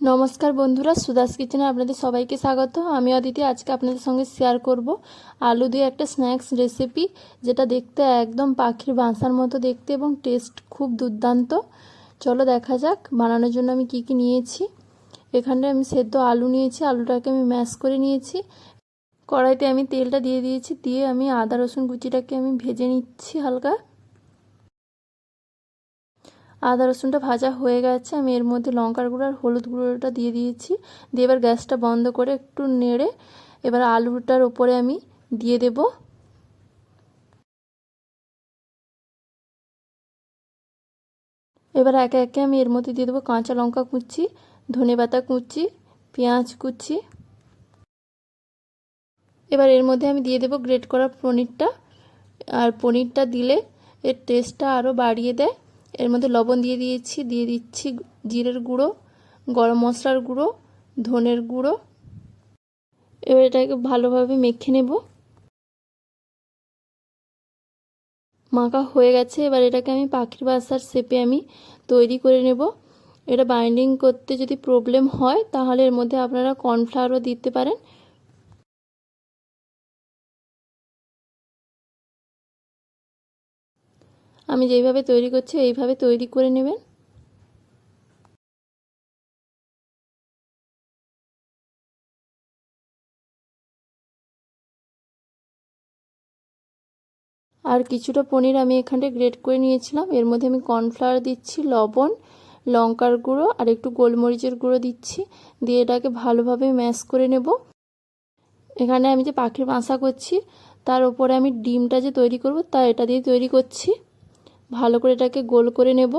নমস্কার বন্ধুরা, সুদাস কিচেনে আপনাদের সবাইকে স্বাগত। আমি অদিতি, আজকে আপনাদের সঙ্গে শেয়ার করব আলু দিয়ে একটা স্ন্যাক্স রেসিপি যেটা দেখতে একদম পাখির বাসার মতো দেখতে এবং টেস্ট খুব দুর্দান্ত। চলো দেখা যাক, বানানোর জন্য আমি কি কি নিয়েছি। এখানে আমি সেদ্ধ আলু নিয়েছি, আলুটাকে আমি ম্যাশ করে নিয়েছি। কড়াইতে আমি তেলটা দিয়ে দিয়েছি, দিয়ে আমি আদা রসুন কুচিটাকে আমি ভেজে নিচ্ছি হালকা। আদা রসুনটা ভাজা হয়ে গেছে, আমি এর মধ্যে লঙ্কার গুঁড়ো আর হলুদ গুঁড়োটা দিয়ে দিয়েছি। দিয়ে এবার গ্যাসটা বন্ধ করে একটু নেড়ে এবার আলুটার ওপরে আমি দিয়ে দেব। এবার একে একে আমি এর মধ্যে দিয়ে দেবো কাঁচা লঙ্কা কুচি, ধনে পাতা কুচি, পেঁয়াজ কুচি। এবার এর মধ্যে আমি দিয়ে দেবো গ্রেট করা পনিরটা, আর পনিরটা দিলে এর টেস্টটা আরও বাড়িয়ে দেয়। এর মধ্যে লবণ দিয়ে দিয়েছি, দিয়ে দিচ্ছি জিরের গুঁড়ো, গরম মশলার গুঁড়ো, ধনের গুঁড়ো। এবার এটাকে ভালোভাবে মেখে নেব। মাখা হয়ে গেছে, এবার এটাকে আমি পাখির বাসার শেপে আমি তৈরি করে নেব। এটা বাইন্ডিং করতে যদি প্রবলেম হয়, তাহলে এর মধ্যে আপনারা কর্নফ্লাওয়ারও দিতে পারেন। আমি যেইভাবে তৈরি করছি, এইভাবে তৈরি করে নেবেন। আর কিছুটা পনির আমি এখানে গ্রেট করে নিয়েছিলাম। এর মধ্যে আমি কর্নফ্লাওয়ার দিচ্ছি, লবণ, লঙ্কার গুঁড়ো আর একটু গোলমরিচের গুঁড়ো দিচ্ছি। দিয়ে এটাকে ভালোভাবে ম্যাশ করে নেব। এখানে আমি যে পাখির বাসা করছি, তার উপরে আমি ডিমটা যে তৈরি করব, তা এটা দিয়ে তৈরি করছি। ভালো করে এটাকে গোল করে নেব।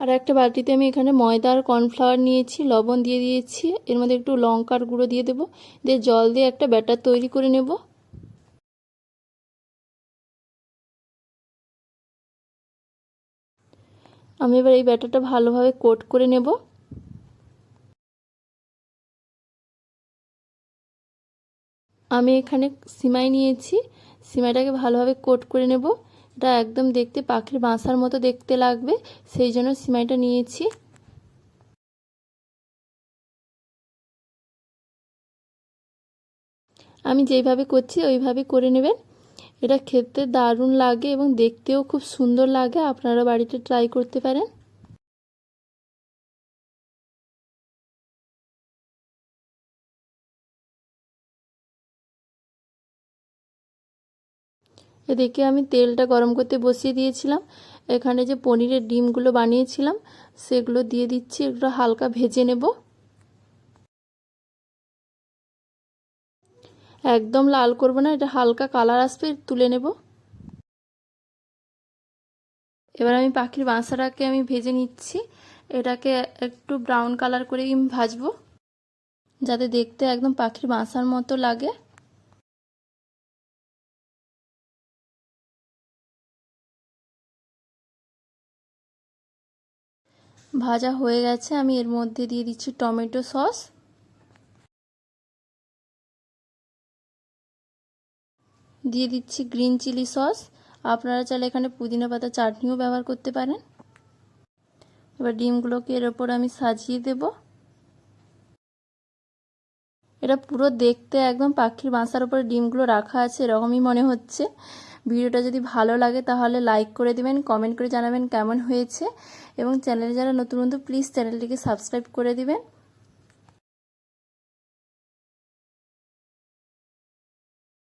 আর একটা বাটিতে আমি এখানে ময়দা আর কর্নফ্লাওয়ার নিয়েছি, লবণ দিয়ে দিয়েছি। এর মধ্যে একটু লঙ্কার গুঁড়ো দিয়ে দেবো, দিয়ে জল দিয়ে একটা ব্যাটার তৈরি করে নেব। আমি এবার এই ব্যাটারটা ভালোভাবে কোট করে নেব। আমি এখানে সিমাই নিয়েছি। সিমাইটাকে ভালোভাবে কোট করে নেব। এটা একদম দেখতে পাখির বাসার মতো দেখতে লাগবে, সেই জন্য সিমাইটা নিয়েছি। আমি যেইভাবে করছি ওইভাবে করে নেবেন। এটা খেতে দারুণ লাগে এবং দেখতেও খুব সুন্দর লাগে। আপনারা বাড়িতে ট্রাই করতে পারেন। এদিকে আমি তেলটা গরম করতে বসিয়ে দিয়েছিলাম। এখানে যে পনিরের ডিমগুলো বানিয়েছিলাম, সেগুলো দিয়ে দিচ্ছি, একটু হালকা ভেজে নেব। একদম লাল করব না, এটা হালকা কালার আসবে, তুলে নেব। এবার আমি পাখির বাসাটাকে আমি ভেজে নিচ্ছি। এটাকে একটু ব্রাউন কালার করে ভাজবো, যাতে দেখতে একদম পাখির বাসার মতো লাগে। ভাজা হয়ে গেছে। আমি এর মধ্যে দিয়ে দিচ্ছি টমেটো সস। দিয়ে দিচ্ছি গ্রিন চিলি সস। আপনারা চাইলে এখানে পুদিনা পাতা চাটনিও ব্যবহার করতে পারেন। এবার ডিমগুলোকে এর ওপর আমি সাজিয়ে দেব। এটা পুরো দেখতে একদম পাখির বাসার ওপরে ডিমগুলো রাখা আছে, এরকমই মনে হচ্ছে। ভিডিওটা যদি ভালো লাগে তাহলে লাইক করে দেবেন কমেন্ট করে জানাবেন কেমন হয়েছে। এবং চ্যানেলে যারা নতুন নতুন প্লিজ চ্যানেলটিকে সাবস্ক্রাইব করে দিবেন।